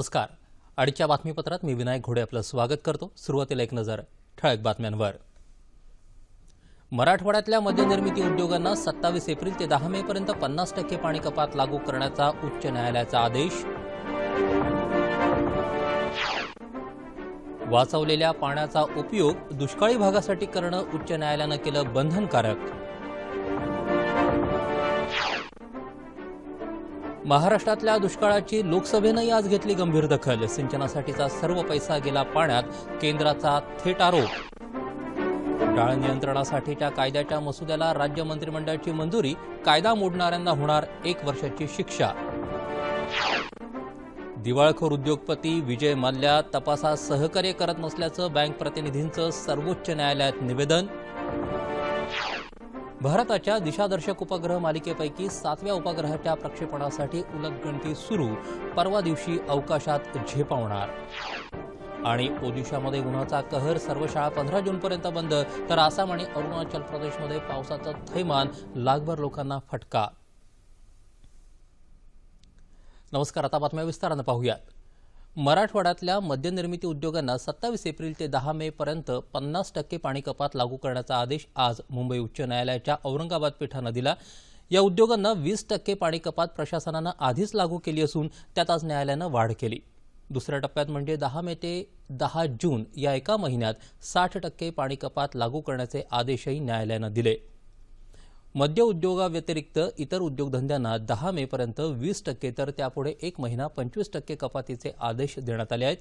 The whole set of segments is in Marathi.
नमस्कार. आडीच्या बातमीपत्रात मी विनायक घोडे आपलं स्वागत करतो. सुरुवातीला एक नजर ठळक बातम्यांवर. मराठवाड्यातल्या मद्यनिर्मिती उद्योगांना सत्तावीस एप्रिल ते दहा मे पर्यंत पन्नास टक्के पाणी कपात लागू करण्याचा उच्च न्यायालयाचा आदेश. वाचवलेल्या पाण्याचा उपयोग दुष्काळी भागासाठी करणं उच्च न्यायालयानं केलं बंधनकारक. महाराष्ट्रातल्या दुष्काळाची लोकसभेनंही आज घेतली गंभीर दखल. सिंचनासाठीचा सर्व पैसा गेला पाण्यात केंद्राचा थेट आरोप. डाळ नियंत्रणासाठीच्या कायद्याच्या मसुद्याला राज्य मंत्रिमंडळाची मंजुरी कायदा मोडणाऱ्यांना होणार एक वर्षाची शिक्षा. दिवाळखोर उद्योगपती विजय मल्ल्या तपासात सहकार्य करत नसल्याचं बँक प्रतिनिधींचं सर्वोच्च न्यायालयात निवेदन. भारताच्या दिशादर्शक उपग्रह मालिकेपैकी सातव्या उपग्रहाच्या प्रक्षेपणासाठी उलटगणती सुरू. परवा दिवशी अवकाशात झेपावणार. आणि ओदिशामध्ये उन्हाचा कहर सर्व शाळा पंधरा जूनपर्यंत बंद. तर आसाम आणि अरुणाचल प्रदेशमध्ये पावसाचं थैमान लाखभर लोकांना फटका. नमस्कार आता बातम्या विस्तारानं पाहूयात. मराठवाड्यातल्या मद्यनिर्मिती उद्योगांना सत्तावीस एप्रिल ते दहा मे पर्यंत पन्नास टक्के पाणी कपात लागू करण्याचा आदेश आज मुंबई उच्च न्यायालयाच्या औरंगाबाद पीठानं दिला. या उद्योगांना वीस टक्के पाणी कपात प्रशासनानं आधीच लागू केली असून त्यात आज न्यायालयानं वाढ केली. दुसऱ्या टप्प्यात म्हणजे दहा मे ते दहा जून या एका महिन्यात साठ टक्के पाणी कपात लागू करण्याचे आदेशही न्यायालयानं दिले. मद्य उद्योगाव्यतिरिक्त इतर उद्योगधंद्यांना दहा मे पर्यंत वीस टक्के तर त्यापुढे एक महिना पंचवीस टक्के कपातीचे आदेश देण्यात आले आहेत.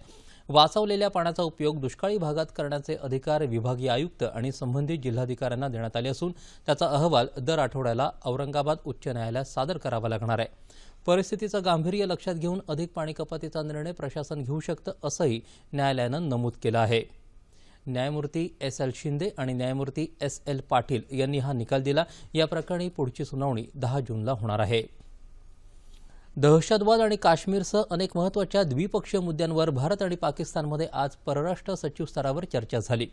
वाचवलेल्या पाण्याचा उपयोग दुष्काळी भागात करण्याचे अधिकार विभागीय आयुक्त आणि संबंधित जिल्हाधिकाऱ्यांना देण्यात आले असून त्याचा अहवाल दर आठवड्याला औरंगाबाद उच्च न्यायालयात सादर करावा लागणार आहे. परिस्थितीचं गांभीर्य लक्षात घेऊन अधिक पाणी कपातीचा निर्णय प्रशासन घेऊ शकतं असंही न्यायालयानं नमूद केलं आहे. न्यायमूर्ती एस एल शिंदे आणि न्यायमूर्ती एस एल पाटील यांनी हा निकाल दिला. या प्रकरणी पुढची सुनावणी दहा जूनला होणार आहे. दहशतवाद आणि काश्मीरसह अनेक महत्त्वाच्या द्विपक्षीय मुद्द्यांवर भारत आणि पाकिस्तानमध्ये आज परराष्ट्र सचिव स्तरावर चर्चा झाली.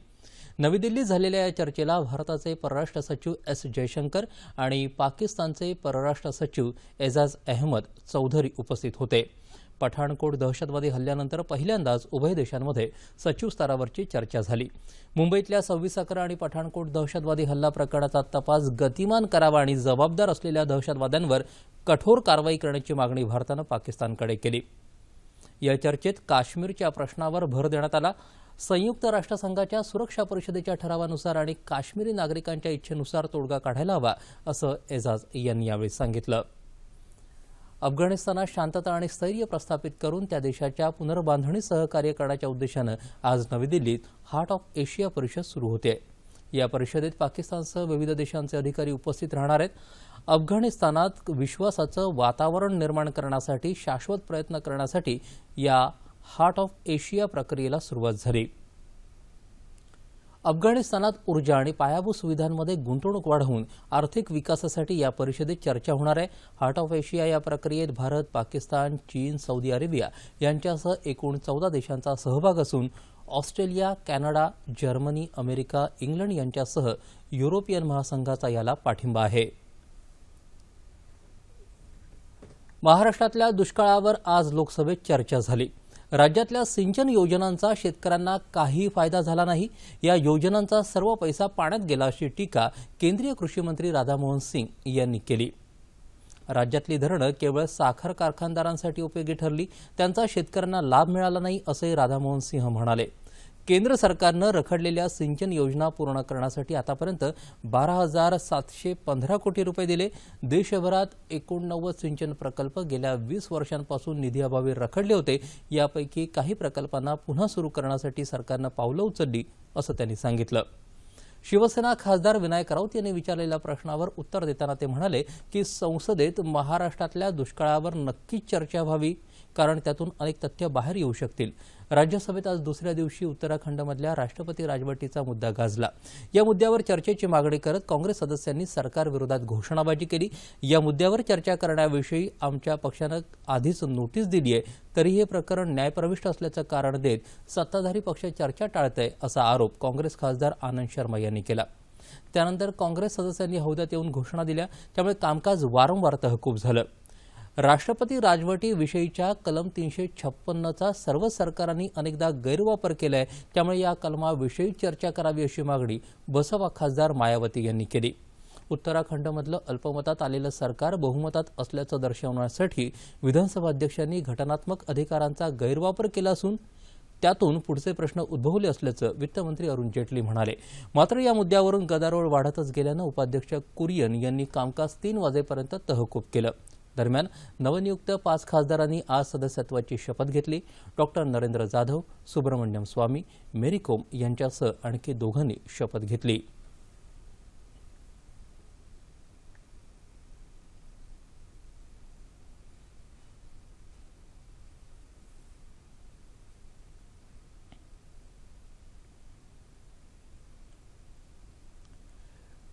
नवी दिल्लीत झालेल्या या चर्चेला भारताचे परराष्ट्र सचिव एस जयशंकर आणि पाकिस्तानचे परराष्ट्र सचिव एजाज अहमद चौधरी उपस्थित होते. पठाणकोट दहशतवादी हल्ल्यानंतर पहिल्यांदाच उभय देशांमध्ये सचिव स्तरावरची चर्चा झाली. मुंबईतल्या सव्वीस अकरा आणि पठाणकोट दहशतवादी हल्ला प्रकरणाचा तपास गतिमान करावा आणि जबाबदार असलेल्या दहशतवाद्यांवर कठोर कारवाई करण्याची मागणी भारतानं पाकिस्तानकडे केली. या चर्चेत काश्मीरच्या प्रश्नावर भर देण्यात आला. संयुक्त राष्ट्रसंघाच्या सुरक्षा परिषदेच्या ठरावानुसार आणि काश्मीरी नागरिकांच्या इच्छेनुसार तोडगा काढायला हवा असं एजाज यांनी यावेळी सांगितलं. अफगाणिस्तानात शांतता आणि स्थैर्य प्रस्थापित करून त्या देशाच्या पुनर्बांधणी सहकार्य करण्याच्या उद्देशानं आज नवी दिल्लीत हार्ट ऑफ एशिया परिषद सुरू होते. या परिषदेत पाकिस्तानसह विविध देशांचे अधिकारी उपस्थित राहणार आहेत. अफगाणिस्तानात विश्वासाचं वातावरण निर्माण करण्यासाठी शाश्वत प्रयत्न करण्यासाठी या हार्ट ऑफ एशिया प्रक्रियेला सुरुवात झाली. अफगाणिस्तानात ऊर्जा आणि पायाभूत सुविधांमध्ये गुंतवणूक वाढवून आर्थिक विकासासाठी या परिषदेत चर्चा होणार आहे. हार्ट ऑफ एशिया या प्रक्रियेत भारत पाकिस्तान चीन सौदी अरेबिया यांच्यासह एकूण चौदा देशांचा सहभाग असून Australia Canada Germany America England यांच्यासह युरोपियन महासंघाचा याला पाठिंबा आहे. महाराष्ट्रातल्या दुष्काळावर आज लोकसभेत चर्चा झाली. राज्यातल्या सिंचन योजनांचा शेतकऱ्यांना काही फायदा झाला नाही. या योजनांचा सर्व पैसा पाण्यात गेला अशी टीका केंद्रीय कृषी मंत्री राधामोहन सिंग यांनी केली. राज्यातली धरणं केवळ साखर कारखानदारांसाठी उपयोगी ठरली त्यांचा शेतकऱ्यांना लाभ मिळाला नाही असंही राधामोहन सिंह म्हणाले. केंद्र सरकारनं रखडलेल्या सिंचन योजना पूर्ण करण्यासाठी आतापर्यंत बारा हजार सातशे पंधरा कोटी रुपये दिले. देशभरात एकोणनव्वद सिंचन प्रकल्प गेल्या वीस वर्षांपासून निधीअभावी रखडले होते. यापैकी काही प्रकल्पांना पुन्हा सुरू करण्यासाठी सरकारनं पावलं उचलली असं त्यांनी सांगितलं. शिवसेना खासदार विनायक राऊत यांनी विचारलेल्या प्रश्नावर उत्तर देताना ते म्हणाले की संसदेत महाराष्ट्रातल्या दुष्काळावर नक्कीच चर्चा व्हावी कारण त्यातून अनेक तथ्य बाहेर येऊ शकतील. राज्यसभेत आज दुसऱ्या दिवशी उत्तराखंडमधल्या राष्ट्रपती राजवटीचा मुद्दा गाजला. या मुद्द्यावर चर्चेची मागणी करत काँग्रेस सदस्यांनी सरकारविरोधात घोषणाबाजी केली. या मुद्द्यावर चर्चा करण्याविषयी आमच्या पक्षानं आधीच नोटीस दिली आहे. तरी हे प्रकरण न्यायप्रविष्ट असल्याचं कारण देत सत्ताधारी पक्ष चर्चा टाळत आहे असा आरोप काँग्रेस खासदार आनंद शर्मा यांनी केला. त्यानंतर काँग्रेस सदस्यांनी हौद्यात येऊन घोषणा दिल्या. त्यामुळे कामकाज वारंवार तहकूब झालं. राष्ट्रपती राजवटी विषयीच्या कलम तीनशे छप्पन्नचा सर्व सरकारांनी अनेकदा गैरवापर केलाय. त्यामुळे या कलमाविषयी चर्चा करावी अशी मागणी बसपा खासदार मायावती यांनी केली. उत्तराखंडमधलं अल्पमतात आलेलं सरकार बहुमतात असल्याचं दर्शवण्यासाठी विधानसभा अध्यक्षांनी घटनात्मक अधिकारांचा गैरवापर केला असून त्यातून पुढचे प्रश्न उद्भवले असल्याचं वित्तमंत्री अरुण जेटली म्हणाले. मात्र या मुद्द्यावरून गदारोळ वाढतच गेल्यानं उपाध्यक्ष कुरियन यांनी कामकाज तीन वाजेपर्यंत तहकूब केलं. दरम्यान नवनियुक्त पाच खासदारांनी आज सदस्यत्वाची शपथ घेतली. डॉक्टर नरेंद्र जाधव सुब्रमण्यम स्वामी मेरी कोम यांच्यासह आणखी दोघांनी शपथ घेतली.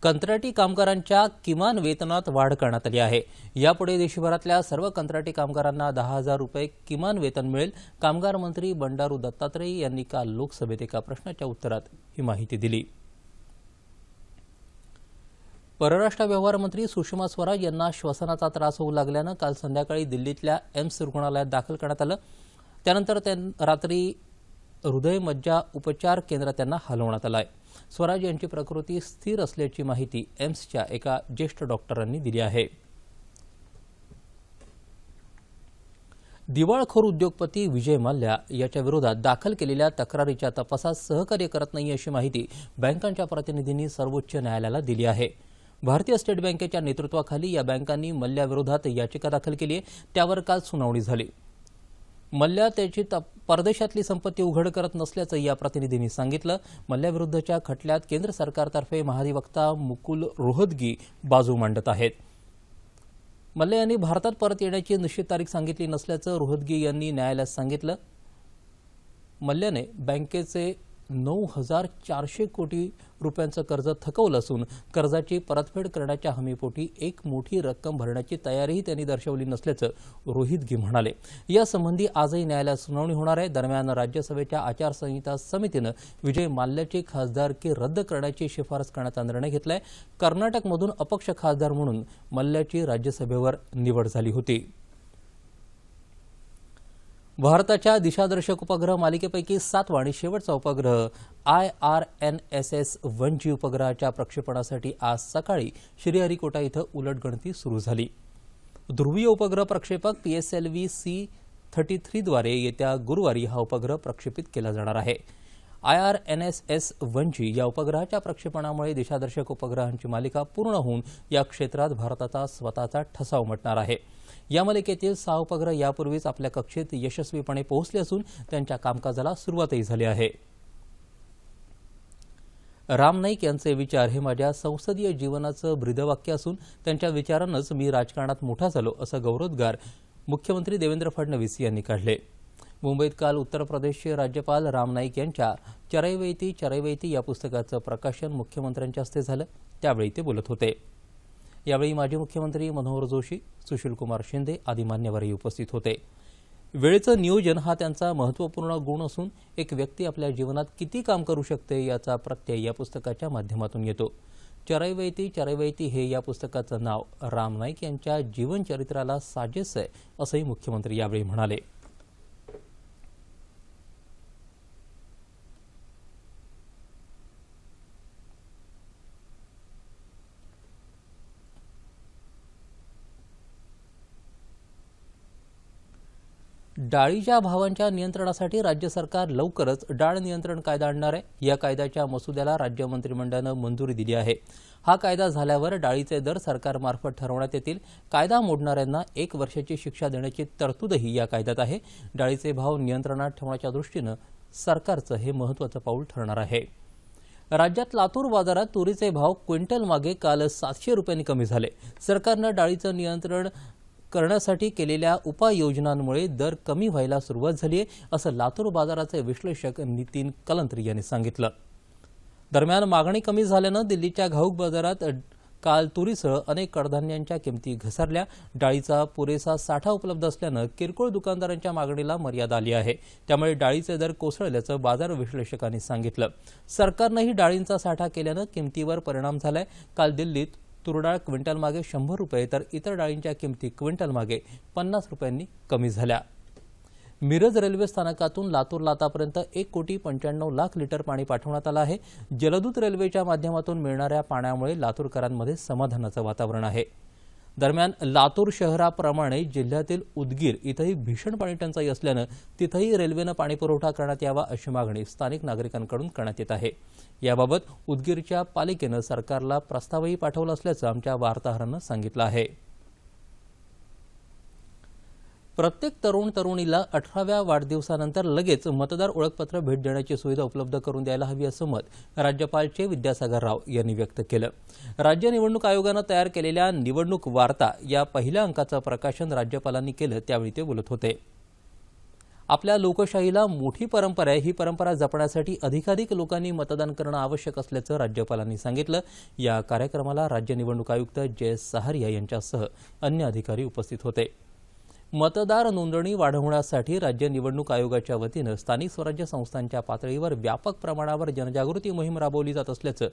कंत्राटी कामगारांच्या किमान वेतनात वाढ करण्यात आली आहे. यापुढे देशभरातल्या सर्व कंत्राटी कामगारांना दहा हजार रुपये किमान वेतन मिळेल. कामगार मंत्री बंडारू दत्तात्रय यांनी काल लोकसभेत एका प्रश्नाच्या उत्तरात ही माहिती दिली. परराष्ट्र व्यवहार मंत्री सुषमा स्वराज यांना श्वसनाचा त्रास होऊ लागल्यानं काल संध्याकाळी दिल्लीतल्या एम्स रुग्णालयात दाखल करण्यात आलं. त्यानंतर त्यां रात्री हृदय मज्जा उपचार केंद्रात त्यांना हलवण्यात आलं आहे स्वराज यांची प्रकृती स्थिर असल्याची माहिती एम्सच्या एका ज्येष्ठ डॉक्टरांनी दिली आहे. दिवाळखोर उद्योगपती विजय मल्ल्या याच्या विरोधात दाखल केलेल्या तक्रारीच्या तपासात सहकार्य करत नाही अशी माहिती बँकांच्या प्रतिनिधींनी सर्वोच्च न्यायालयाला दिली आहे. भारतीय स्टेट बँकेच्या नेतृत्वाखाली या बँकांनी मल्ल्याविरोधात याचिका दाखल केली आहे. त्यावर काल सुनावणी झाली. मल्ल्या त्याची परदेशातली संपत्ती उघड करत नसल्याचं या प्रतिनिधींनी सांगितलं. मल्ल्याविरुद्धच्या खटल्यात केंद्र सरकारतर्फे महाधिवक्ता मुकुल रोहतगी बाजू मांडत आहेत. मल्ल्या यांनी भारतात परत येण्याची निश्चित तारीख सांगितली नसल्याचं रोहतगी यांनी न्यायालयात सांगितलं. मल्ल्याने बँकेचे नऊ हजार चारशे कोटी रुपयांचं कर्ज थकवलं असून कर्जाची परतफेड करण्याच्या हमीपोटी एक मोठी रक्कम भरण्याची तयारीही त्यांनी दर्शवली नसल्याचं रोहितगी म्हणाले. यासंबंधी आजही न्यायालयात सुनावणी होणार आहे. दरम्यान राज्यसभेच्या आचारसंहिता समितीनं विजय माल्ल्याची खासदारकी रद्द करण्याची शिफारस करण्याचा निर्णय घेतलाय. कर्नाटकमधून अपक्ष खासदार म्हणून मल्ल्याची राज्यसभेवर निवड झाली होती. भारताच्या दिशादर्शक उपग्रह मालिकेपैकी सातवा आणि शेवटचा उपग्रह I R N S S one G उपग्रहाच्या प्रक्षेपणासाठी आज सकाळी श्रीहरिकोटा इथं उलटगणती सुरू झाली. ध्रुवीय उपग्रह प्रक्षेपक P S L V C thirty थ्रीद्वारे येत्या गुरुवारी हा उपग्रह प्रक्षेपित केला जाणार आहे. I R N S S one G या उपग्रहाच्या प्रक्षेपणामुळे दिशादर्शक उपग्रहांची मालिका पूर्ण होऊन या क्षेत्रात भारताचा स्वतःचा ठसा उमटणार आहे. या मालिकेतील सहा उपग्रह यापूर्वीच आपल्या कक्षेत यशस्वीपणे पोहोचले असून त्यांच्या कामकाजाला सुरुवातही झाली आहे. राम नाईक यांचे विचार हे माझ्या संसदीय जीवनाचं ब्रीदवाक्य असून त्यांच्या विचारानंच मी राजकारणात मोठा झालो असं गौरवोद्गार मुख्यमंत्री देवेंद्र फडणवीस यांनी काढले. मुंबईत काल उत्तर प्रदेशचे राज्यपाल राम नाईक यांच्या चरैवैती चरैवैती या पुस्तकाचं प्रकाशन मुख्यमंत्र्यांच्या हस्ते झालं. त्यावेळी ते बोलत होते. यावेळी माजी मुख्यमंत्री मनोहर जोशी सुशीलकुमार शिंदे आदी मान्यवरही उपस्थित होते. वेळेचं नियोजन हा त्यांचा महत्त्वपूर्ण गुण असून एक व्यक्ती आपल्या जीवनात किती काम करू शकते याचा प्रत्यय या पुस्तकाच्या माध्यमातून येतो. चरैवैती चरैवैती हे या पुस्तकाचं नाव राम नाईक यांच्या जीवनचरित्राला साजेस आहे असंही मुख्यमंत्री यावेळी म्हणाले. डाळीच्या भावांच्या नियंत्रणासाठी राज्य सरकार लवकरच डाळ नियंत्रण कायदा आणणार आहे. या कायद्याच्या मसुद्याला राज्य मंत्रिमंडळानं मंजुरी दिली आहे. हा कायदा झाल्यावर डाळीचे दर सरकारमार्फत ठरवण्यात येतील. कायदा मोडणाऱ्यांना एक वर्षाची शिक्षा देण्याची तरतूदही या कायद्यात आहे. डाळीचे भाव नियंत्रणात ठेवण्याच्या दृष्टीनं सरकारचं हे महत्वाचं पाऊल ठरणार आहे. राज्यात लातूर बाजारात तुरीचे भाव क्विंटल मागे काल सातशे रुपयांनी कमी झाले. सरकारनं डाळीचं नियंत्रण करण्यासाठी केलेल्या उपाययोजनांमुळे दर कमी व्हायला सुरुवात झाली आहे असं लातूर बाजाराचे विश्लेषक नितीन कलंत्र यांनी सांगितलं. दरम्यान मागणी कमी झाल्यानं दिल्लीच्या घाऊक बाजारात काल तुरीसह अनेक कडधान्यांच्या किमती घसरल्या. डाळीचा पुरेसा साठा उपलब्ध असल्यानं किरकोळ दुकानदारांच्या मागणीला मर्यादा आली आहे. त्यामुळे डाळीचे दर कोसळल्याचं बाजार विश्लेषकांनी सांगितलं. सरकारनंही डाळींचा साठा केल्यानं किमतीवर परिणाम झालाय. काल दिल्लीत तुरडाळ क्विंटलमागे शंभर रुपये तर इतर डाळींच्या किमती क्विंटलमागे पन्नास रुपयांनी कमी झाल्या. मिरज रेल्वे स्थानकातून लातूर लातापर्यंत एक कोटी पंच्याण्णव लाख लिटर पाणी पाठवण्यात आलं आहे. जलदूत रेल्वेच्या माध्यमातून मिळणाऱ्या पाण्यामुळे लातूरकरांमध्ये समाधानाचं वातावरण आहे. दरम्यान लातूर शहराप्रमाणे जिल्ह्यातील उदगीर इथंही भीषण पाणी टंचाई असल्यानं तिथंही रेल्वेनं पाणीपुरवठा करण्यात यावा अशी मागणी स्थानिक नागरिकांकडून करण्यात येत आहे. याबाबत उदगीरच्या पालिकेनं सरकारला प्रस्तावही पाठवला असल्याचं आमच्या वार्ताहरानं सांगितलं आहे. प्रत्येक तरुण तरुणीला अठराव्या वाढदिवसानंतर लगेच मतदार ओळखपत्र भेट देण्याची सुविधा उपलब्ध करून द्यायला हवी असं मत राज्यपाल चे विद्यासागर राव यांनी व्यक्त केलं. राज्य निवडणूक आयोगानं तयार केलेल्या निवडणूक वार्ता या पहिल्या अंकाचं प्रकाशन राज्यपालांनी केलं त्यावेळी ते बोलत होते. आपल्या लोकशाहीला मोठी परंपरा आहे. ही परंपरा जपण्यासाठी अधिकाधिक लोकांनी मतदान करणं आवश्यक असल्याचं राज्यपालांनी सांगितलं. या कार्यक्रमाला राज्य निवडणूक आयुक्त जयस सहारिया यांच्यासह अन्य अधिकारी उपस्थित होते. मतदार नोंदणी वाढवण्यासाठी राज्य निवडणूक आयोगाच्या वतीनं स्थानिक स्वराज्य संस्थांच्या पातळीवर व्यापक प्रमाणावर जनजागृती मोहीम राबवली जात असल्याचं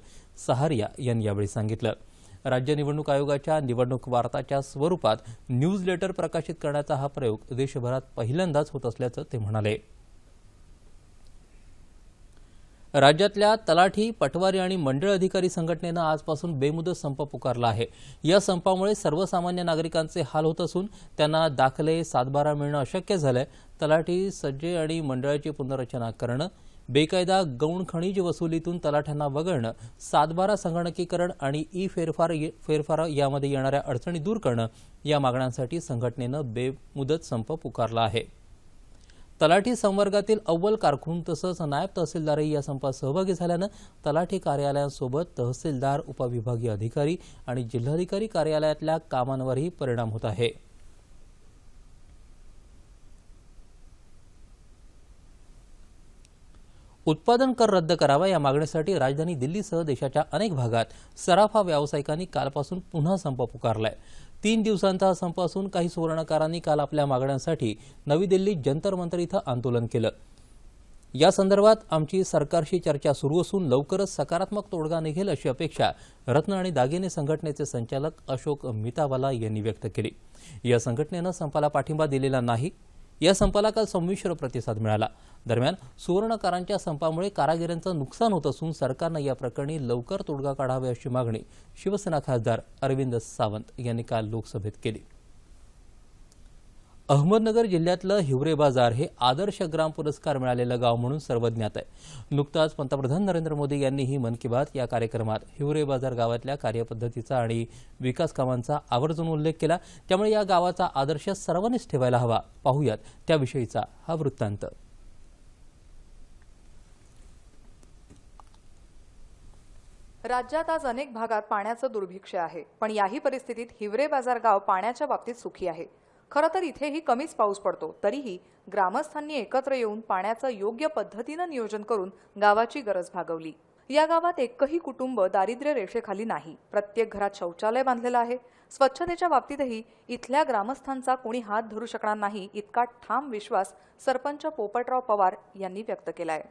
सहारिया यांनी यावेळी सांगितलं. राज्य निवडणूक आयोगाच्या निवडणूक वार्ताच्या स्वरूपात न्यूज लेटर प्रकाशित करण्याचा हा प्रयोग देशभरात पहिल्यांदाच होत असल्याचं ते म्हणाले. राज्यातल्या तलाठी पटवारी आणि मंडळ अधिकारी संघटनेनं आजपासून बेमुदत संप पुकारला आहे. या संपामुळे सर्वसामान्य नागरिकांचे हाल होत असून त्यांना दाखले सातबारा मिळणं अशक्य झालंय. तलाठी सज्जे आणि मंडळाची पुनर्रचना करणं बेकायदा गौण खनिज वसुलीतून तलाठ्यांना वगळणं सातबारा संगणकीकरण आणि ई फेरफार फेरफार यामध्ये येणाऱ्या अडचणी दूर करणं या मागण्यांसाठी संघटनेनं बेमुदत संप पुकारला आहे. तलाठी संवर्गातील अव्वल कारकून तसंच नायब तहसीलदारही या संपात सहभागी झाल्यानं तलाठी कार्यालयांसोबत तहसीलदार उपविभागीय अधिकारी आणि जिल्हाधिकारी कार्यालयातल्या कामांवरही परिणाम होत आहे. उत्पादन कर रद्द करावा या मागणीसाठी राजधानी दिल्लीसह देशाच्या अनेक भागात सराफा व्यावसायिकांनी कालपासून पुन्हा संप पुकारलाय. तीन दिवसांचा हा संप असून काही सुवर्णकारांनी काल आपल्या मागण्यांसाठी नवी दिल्लीत जंतर मंतर इथं आंदोलन केलं. या संदर्भात आमची सरकारशी चर्चा सुरू असून लवकरच सकारात्मक तोडगा निघेल अशी अपेक्षा रत्न आणि दागिने संघटनेचे संचालक अशोक मितावाला यांनी व्यक्त केली. या संघटनेनं संपाला पाठिंबा दिलेला नाही. या संपाला काल संमिश्र प्रतिसाद मिळाला. दरम्यान सुवर्णकारांच्या संपामुळे कारागिरांचं नुकसान होत असून सरकारनं या प्रकरणी लवकर तोडगा काढावा अशी मागणी शिवसेना खासदार अरविंद सावंत यांनी काल लोकसभेत केली. अहमदनगर जिल्ह्यातलं हिवरे बाजार हे आदर्श ग्राम पुरस्कार मिळालेलं गाव म्हणून सर्वज्ञात आहे. नुकताच पंतप्रधान नरेंद्र मोदी यांनीही मन की बात या कार्यक्रमात हिवरे बाजार गावातल्या कार्यपद्धतीचा आणि विकास कामांचा आवर्जून उल्लेख केला. त्यामुळे या गावाचा आदर्श सर्वांनीच ठेवायला हवा. पाहूयात त्याविषयीचा हा वृत्तांत. राज्यात आज अनेक भागात पाण्याचं दुर्भिक्ष आहे. पण याही परिस्थितीत हिवरे बाजार गाव पाण्याच्या बाबतीत सुखी आहे. खरं तर इथेही कमीच पाऊस पडतो. तरीही ग्रामस्थांनी एकत्र येऊन पाण्याचं योग्य पद्धतीनं नियोजन करून गावाची गरज भागवली. या गावात एकही कुटुंब दारिद्र्य रेषेखाली नाही. प्रत्येक घरात शौचालय बांधलेलं आहे. स्वच्छतेच्या बाबतीतही इथल्या ग्रामस्थांचा कोणी हात धरू शकणार नाही इतका ठाम विश्वास सरपंच पोपटराव पवार यांनी व्यक्त केलाय.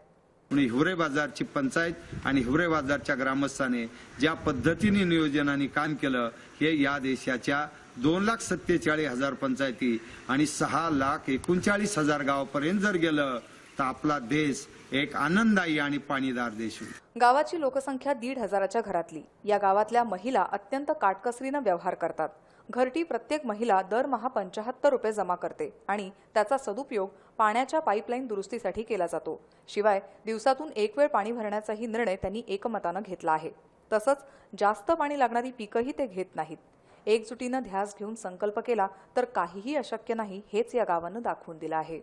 म्हणून हिवरे बाजारची पंचायत आणि हिवरे बाजारच्या ग्रामस्थाने ज्या पद्धतीने नियोजनाने काम केलं हे या देशाच्या दोन लाख सत्तेचाळीस हजार पंचायती आणि सहा लाख एकोणचाळीस हजार गावापर्यंत जर गेलं तर आपला देश एक आनंददायी आणि पाणीदार देश होईल. गावाची लोकसंख्या दीड हजाराच्या घरातली. या गावातल्या महिला अत्यंत काटकसरीनं व्यवहार करतात. घरटी प्रत्येक महिला दरमहा पंचाहत्तर रुपये जमा करते आणि त्याचा सदुपयोग पाण्याच्या पाईपलाईन दुरुस्तीसाठी केला जातो. शिवाय दिवसातून एक वेळ पाणी भरण्याचाही निर्णय त्यांनी एकमतानं घेतला आहे. तसंच जास्त पाणी लागणारी पिकंही ते घेत नाहीत. एकजुटीनं ध्यास घेऊन संकल्प केला तर काहीही अशक्य नाही हेच या गावानं दाखवून दिलं आहे.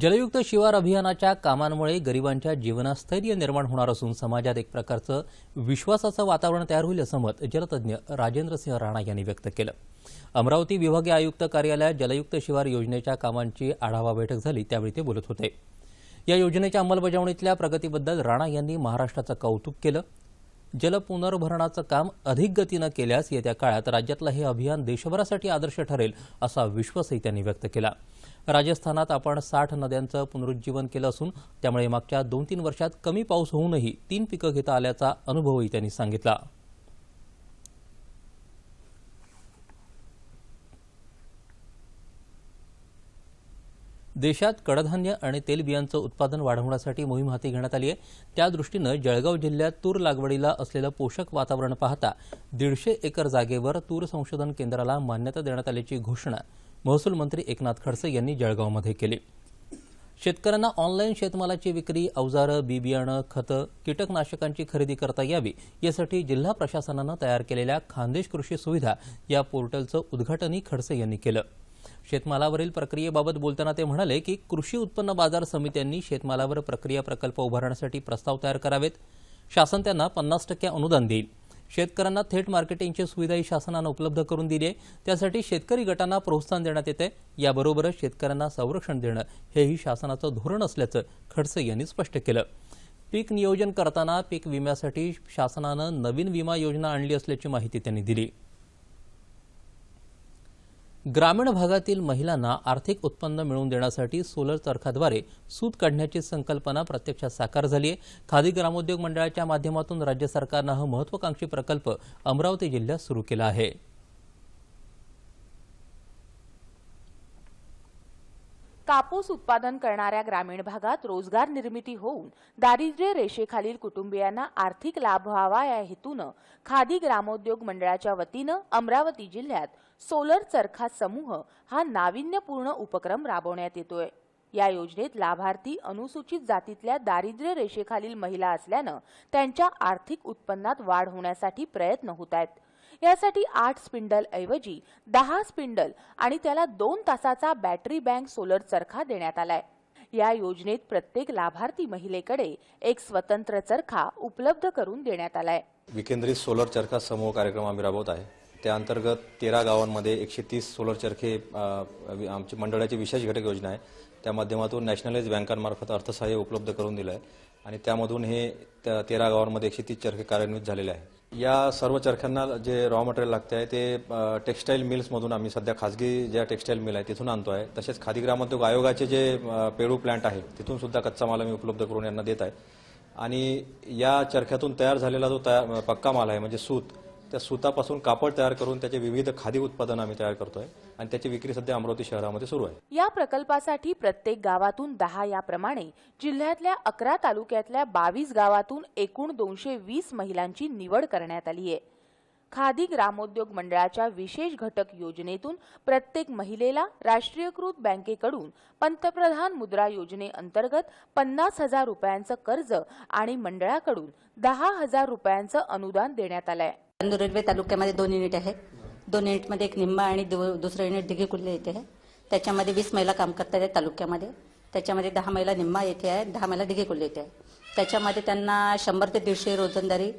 जलयुक्त शिवार अभियानाच्या कामांमुळे गरिबांच्या जीवनात स्थैर्य निर्माण होणार असून समाजात एक प्रकारचं विश्वासाचं वातावरण तयार होईल असं मत जलतज्ञ राजेंद्र सिंह राणा यांनी व्यक्त केलं. अमरावती विभागीय आयुक्त कार्यालयात जलयुक्त शिवार योजनेच्या कामांची आढावा बैठक झाली त्यावेळी ते बोलत होते. या योजनेच्या अंमलबजावणीतल्या प्रगतीबद्दल राणा यांनी महाराष्ट्राचं कौतुक केलं. जलपुनर्भरणाचं काम अधिक गतीनं केल्यास येत्या काळात राज्यातलं हे अभियान देशभरासाठी आदर्श ठरेल असा विश्वासही त्यांनी व्यक्त केला. राजस्थानात आपण साठ नद्यांचं पुनरुज्जीवन केलं असून त्यामुळे मागच्या दोन तीन वर्षात कमी पाऊस होऊनही तीन पिकं घेता आल्याचा अनुभवही त्यांनी सांगितला. देशात कडधान्य आणि तेलबियांचं उत्पादन वाढवण्यासाठी मोहीम हाती घेण्यात आली आहे. त्या दृष्टीनं जळगाव जिल्ह्यात तूर लागवडीला असलेलं पोषक वातावरण पाहता दीडशे एकर जागेवर तूर संशोधन केंद्राला मान्यता देण्यात आल्याची घोषणा महसूल मंत्री एकनाथ खडसे यांनी जळगावमध्ये केली. शेतकऱ्यांना ऑनलाईन शेतमालाची विक्री अवजारं बी बियाणं खतं कीटकनाशकांची खरेदी करता यावी यासाठी जिल्हा प्रशासनानं तयार केलेल्या खानदेश कृषी सुविधा या पोर्टलचं उद्घाटनही खडसे यांनी केलं. शेतमालावरील प्रक्रियेबाबत बोलताना ते म्हणाले की कृषी उत्पन्न बाजार समित्यांनी शेतमालावर प्रक्रिया प्रकल्प उभारण्यासाठी प्रस्ताव तयार करावेत. शासन त्यांना पन्नास टक्के अनुदान देईल. शेतकऱ्यांना थेट मार्केटिंगची सुविधाही शासनानं उपलब्ध करून दिली आहे. त्यासाठी शेतकरी गटांना प्रोत्साहन देण्यात येते. याबरोबरच शेतकऱ्यांना संरक्षण देणं हेही शासनाचं धोरण असल्याचं खडसे यांनी स्पष्ट केलं. पीक नियोजन करताना पीक विम्यासाठी शासनानं नवीन विमा योजना आणली असल्याची माहिती त्यांनी दिली. ग्रामीण भागातील महिलांना आर्थिक उत्पन्न मिळवून देण्यासाठी सोलर चरखाद्वारे सूत काढण्याची संकल्पना प्रत्यक्षात साकार झाली आहे. खादी ग्रामोद्योग मंडळाच्या माध्यमातून राज्य सरकारनं हा महत्वाकांक्षी प्रकल्प अमरावती जिल्ह्यात सुरू केला आहे. कापूस उत्पादन करणाऱ्या ग्रामीण भागात रोजगार निर्मिती होऊन दारिद्र्य रेषेखालील कुटुंबियांना आर्थिक लाभ व्हावा या हेतूनं खादी ग्रामोद्योग मंडळाच्या वतीनं अमरावती जिल्ह्यात सोलर चरखा समूह हा नाविन्यपूर्ण उपक्रम राबवण्यात येतोय. या योजनेत लाभार्थी अनुसूचित जातीतल्या दारिद्र्य रेषेखालील महिला असल्यानं त्यांच्या आर्थिक उत्पन्नात वाढ होण्यासाठी प्रयत्न होत आहेत. यासाठी आठ स्पिंडल ऐवजी दहा स्पिंडल आणि त्याला दोन तासाचा बॅटरी बँक सोलर चरखा देण्यात आलाय. या योजनेत प्रत्येक लाभार्थी महिलेकडे एक स्वतंत्र चरखा उपलब्ध करून देण्यात आलाय. विकेंद्रित सोलर चरखा समूह कार्यक्रम आम्ही राबवत आहे. त्या अंतर्गत तेरा गावांमध्ये एकशे तीस सोलर चरखे आमची मंडळाची विशेष घटक योजना आहे. त्या माध्यमातून नॅशनलाइज बँकांमार्फत अर्थसहाय्य उपलब्ध करून दिलं आहे. आणि त्यामधून हे त्या तेरा गावांमध्ये एकशे तीस चरखे कार्यान्वित झालेले आहे. या सर्व चरख्यांना जे रॉ मटेरियल लागते आहे ते टेक्स्टाईल मिल्समधून आम्ही सध्या खाजगी ज्या टेक्स्टाईल मिल आहे तिथून आणतो आहे. तसेच खादी ग्रामोद्योग आयोगाचे जे पेडू पेरू प्लांट आहे तिथून सुद्धा कच्चा माल आम्ही उपलब्ध करून यांना देत आहे. आणि या चरख्यातून तयार झालेला जो तयार पक्का माल आहे म्हणजे सूत त्या सुतापासून कापड तयार करून त्याचे विविध खादी उत्पादन आम्ही तयार करतोय. आणि त्याची विक्री सध्या अमरावती शहरामध्ये सुरू आहे. या प्रकल्पासाठी प्रत्येक गावातून दहा याप्रमाणे जिल्ह्यातल्या अकरा तालुक्यातल्या बावीस गावातून एकूण दोनशे वीस महिलांची निवड करण्यात आली आहे. खादी ग्रामोद्योग मंडळाच्या विशेष घटक योजनेतून प्रत्येक महिलेला राष्ट्रीयकृत बँकेकडून पंतप्रधान मुद्रा योजनेअंतर्गत पन्नास हजार रुपयांचं कर्ज आणि मंडळाकडून दहा हजार रुपयांचं अनुदान देण्यात आलं आहे रेल्वे तालुक्यामध्ये दोन युनिट आहेत दोन युनिटमध्ये एक निंबा आणि दु- दुसरं युनिट दिघे कुर्ले येथे आहे. त्याच्यामध्ये वीस महिला काम करतात आहेत तालुक्यामध्ये. त्याच्यामध्ये दहा महिला निंबा येथे आहेत दहा महिला दिघे कुर्ले येथे आहे. त्याच्यामध्ये त्यांना शंभर ते दीडशे रोजंदारी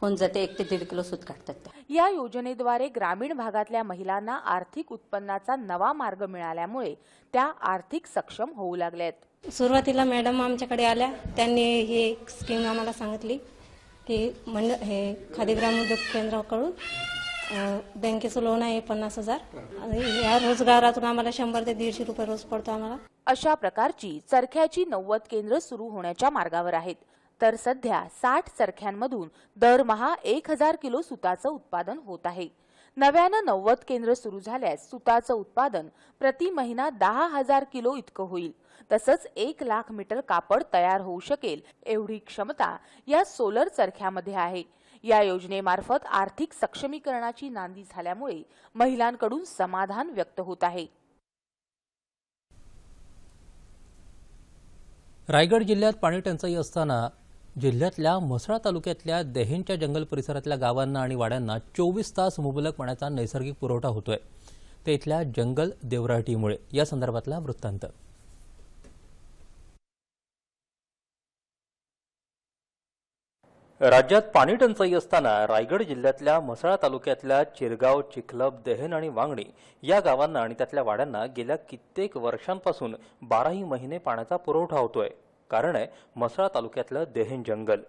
होऊन जाते एक ते दीड किलो सूत काढतात या योजनेद्वारे ग्रामीण भागातल्या महिलांना आर्थिक उत्पन्नाचा नवा मार्ग मिळाल्यामुळे त्या आर्थिक सक्षम होऊ लागल्यात. सुरुवातीला मॅडम आमच्याकडे आल्या त्यांनी ही एक स्कीम आम्हाला सांगितली. की मंड हे खादी ग्रामोद्योग केंद्राकडून बँकेचं लोन आहे पन्नास हजार. या रोजगारातून आम्हाला शंभर ते दीडशे रुपये रोज पडतो आम्हाला. अशा प्रकारची चरख्याची नव्वद केंद्र सुरू होण्याच्या मार्गावर आहेत. तर सध्या साठ चरख्यांमधून दरमहा एक हजार किलो सुताचं उत्पादन होत आहे. नव्यानं नव्वद केंद्र सुरू झाल्यास सुताचं उत्पादन प्रति महिना दहा हजार किलो इतकं होईल. तसंच एक लाख मीटर कापड तयार होऊ शकेल एवढी क्षमता या सोलर चरख्यामध्ये आहे. या योजनेमार्फत आर्थिक सक्षमीकरणाची नांदी झाल्यामुळे महिलांकडून समाधान व्यक्त होत आहे. रायगड जिल्ह्यात पाणी टंचाई असताना जिल्ह्यातल्या म्हसळा तालुक्यातल्या देहेंच्या जंगल परिसरातल्या गावांना आणि वाड्यांना चोवीस तास मुबलक पाण्याचा नैसर्गिक पुरवठा होतोय. ते इथल्या जंगल देवराटीमुळे या संदर्भातला वृत्तांत. राज्यात पाणी टंचाई असताना रायगड जिल्ह्यातल्या म्हसळा तालुक्यातल्या चिरगाव चिखलब देहेन आणि वांगणी या गावांना आणि त्यातल्या वाड्यांना गेल्या कित्येक वर्षांपासून बाराही महिने पाण्याचा पुरवठा होतोय. कारण आहे म्हसळा तालुक्यातलं दहेन जंगल.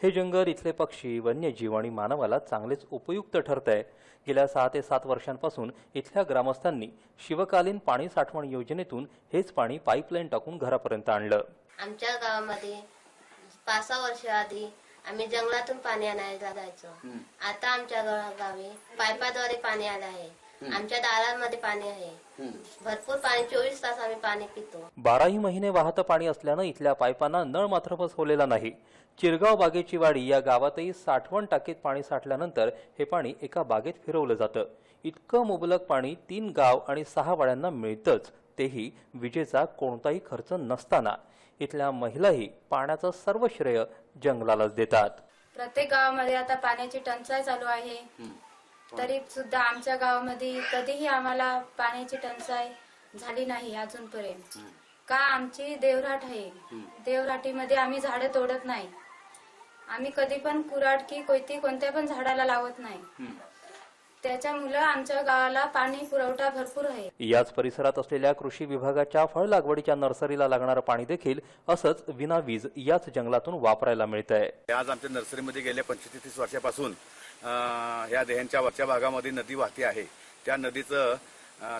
हे जंगल इथले पक्षी वन्यजीव आणि मानवाला चांगलेच उपयुक्त ठरत आहे गेल्या सहा ते सात वर्षांपासून इथल्या ग्रामस्थांनी शिवकालीन पाणी साठवण योजनेतून हेच पाणी पाईपलाईन टाकून घरापर्यंत आणलं. आमच्या गावामध्ये पाच सहा वर्ष आधी आम्ही जंगलातून पाणी आणायला जायचो. आता आमच्या गावी पायपाद्वारे पाणी आलं आहे. आमच्या दारांमध्ये पाणी आहे. भरपूर पाणी चोवीस तास आम्ही पाणी पितो. बाराही महिने वाहतं पाणी असल्यानं इथल्या पाईपांना नळ मात्र बसवलेला नाही. चिरगाव बागेची वाडी या गावातही साठवण टाकीत पाणी साठल्यानंतर हे पाणी एका बागेत फिरवलं जातं. इतकं मुबलक पाणी तीन गाव आणि सहा वाड्यांना मिळतंच तेही विजेचा कोणताही खर्च नसताना. इथल्या महिलाही पाण्याचं सर्व श्रेय जंगलालाच देतात. प्रत्येक गावामध्ये आता पाण्याची टंचाई चालू आहे. तरी सुद्धा आमच्या गावामध्ये कधीही आम्हाला पाण्याची टंचाई झाली नाही अजूनपर्यंत. का आमची देवराट आहे? देवराटीमध्ये आम्ही झाडं तोडत नाही. आम्ही कधी पण कुराड की कोयती कोणत्या पण झाडाला लावत नाही. त्याच्यामुळं आमच्या गावाला पाणी पुरवठा भरपूर आहे. याच परिसरात असलेल्या कृषी विभागाच्या फळ लागवडीच्या नर्सरीला लागणारं पाणी देखील असंच विना वीज याच जंगलातून वापरायला मिळतंय. आज आमच्या नर्सरीमध्ये गेल्या पंचवीस तीस वर्षापासून अं, ह्या देह्यांच्या वरच्या भागामध्ये नदी वाहते आहे. त्या नदीचं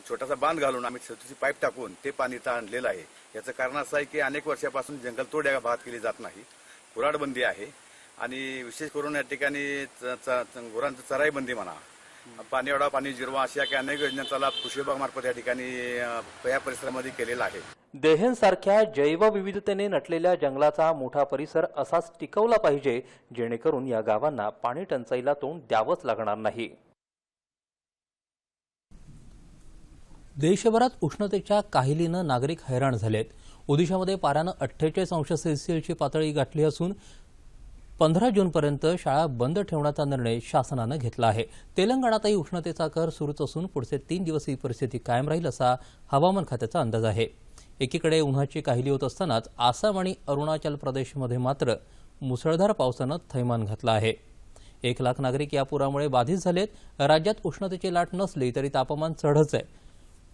छोटासा बांध घालून आम्ही छोटीशी पाईप टाकून ते पाणी इथं आणलेलं आहे. याचं कारण असं आहे की अनेक वर्षापासून जंगलतोड या भागात केली जात नाही. कुराडबंदी आहे. आणि विशेष करून या ठिकाणी गुरांचं चराई बंदी म्हणा पाणी पाणी जिरवा अशा काही अनेक योजनांचा लाभ कृषी विभागामार्फत या ठिकाणी या परिसरामध्ये केलेला आहे. देहेंसारख्या जैवविविधतेने नटलेल्या जंगलाचा मोठा परिसर असाच टिकवला पाहिजे जेणेकरून या गावांना पाणी टंचाईला तोंड द्यावंच लागणार नाही. देशभरात उष्णतेच्या काहिलीनं नागरिक हैराण झालेत. ओदिशामध्ये पाऱ्यानं अठ्ठेचाळीस अंश सेल्सिअसची पातळी गाठली असून पंधरा जूनपर्यंत शाळा बंद ठेवण्याचा निर्णय शासनानं घेतला आहे. तेलंगणातही उष्णतेचा कर सुरूच असून पुढचे तीन दिवस ही परिस्थिती कायम राहील असा हवामान खात्याचा अंदाज आहे. एकीकडे उन्हाची काहिली होत असतानाच आसाम आणि अरुणाचल प्रदेशमध्ये मात्र मुसळधार पावसानं थैमान घातलं आहे. एक लाख नागरिक या पुरामुळे बाधित झालेत. राज्यात उष्णतेची लाट नसली तरी तापमान चढच आहे.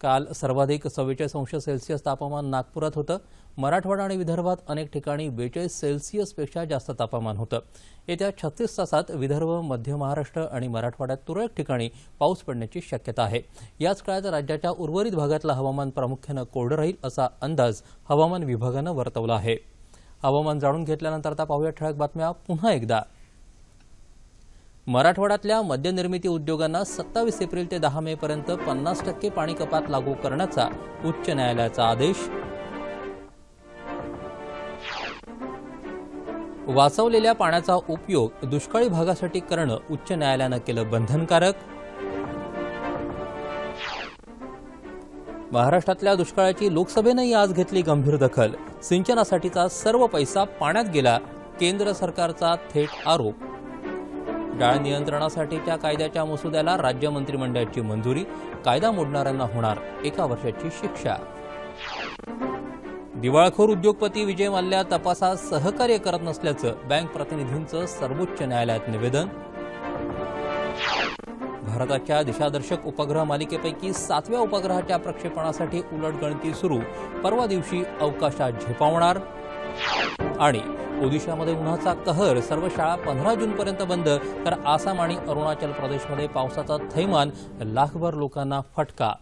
काल सर्वाधिक चव्वेचाळीस अंश सेल्सिअस तापमान नागपुरात होतं. मराठवाडा आणि विदर्भात अनेक ठिकाणी बेचाळीस सेल्सिअसपेक्षा जास्त तापमान होतं. येत्या छत्तीस तासात विदर्भ मध्य महाराष्ट्र आणि मराठवाड्यात तुरळक ठिकाणी पाऊस पडण्याची शक्यता आहे. याच काळात राज्याच्या उर्वरित भागातलं हवामान प्रामुख्यानं कोरडं राहील असा अंदाज हवामान विभागानं वर्तवला आहे. हवामान जाणून घेतल्यानंतर आता पाहूया ठळक बातम्या पुन्हा एकदा. मराठवाड्यातल्या मद्यनिर्मिती उद्योगांना सत्तावीस एप्रिल ते दहा मे पर्यंत पन्नास टक्के पाणी कपात लागू करण्याचा उच्च न्यायालयाचा आदेश. वाचवलेल्या पाण्याचा उपयोग दुष्काळी भागासाठी करणं उच्च न्यायालयानं केलं बंधनकारक. महाराष्ट्रातल्या दुष्काळाची लोकसभेनंही आज घेतली गंभीर दखल. सिंचनासाठीचा सर्व पैसा पाण्यात गेला केंद्र सरकारचा थेट आरोप. डाळ नियंत्रणासाठीच्या कायद्याच्या मसुद्याला राज्य मंत्रिमंडळाची मंजुरी कायदा मोडणाऱ्यांना होणार एका वर्षाची शिक्षा. दिवाळखोर उद्योगपती विजय मल्ल्या तपासात सहकार्य करत नसल्याचं बँक प्रतिनिधींचं सर्वोच्च न्यायालयात निवेदन. भारताच्या दिशादर्शक उपग्रह मालिकेपैकी सातव्या उपग्रहाच्या प्रक्षेपणासाठी उलटगणती सुरू. परवा दिवशी अवकाशात झेपावणार. आणि ओदिशामध्ये उन्हाचा कहर सर्व शाळा पंधरा जूनपर्यंत बंद तर आसाम आणि अरुणाचल प्रदेशमध्ये पावसाचा थैमान लाखभर लोकांना फटका.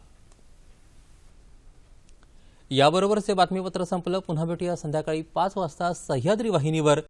याबरोबरच हे बातमीपत्र संपलं. पुन्हा भेटूया संध्याकाळी पाच वाजता सह्याद्री वाहिनीवर.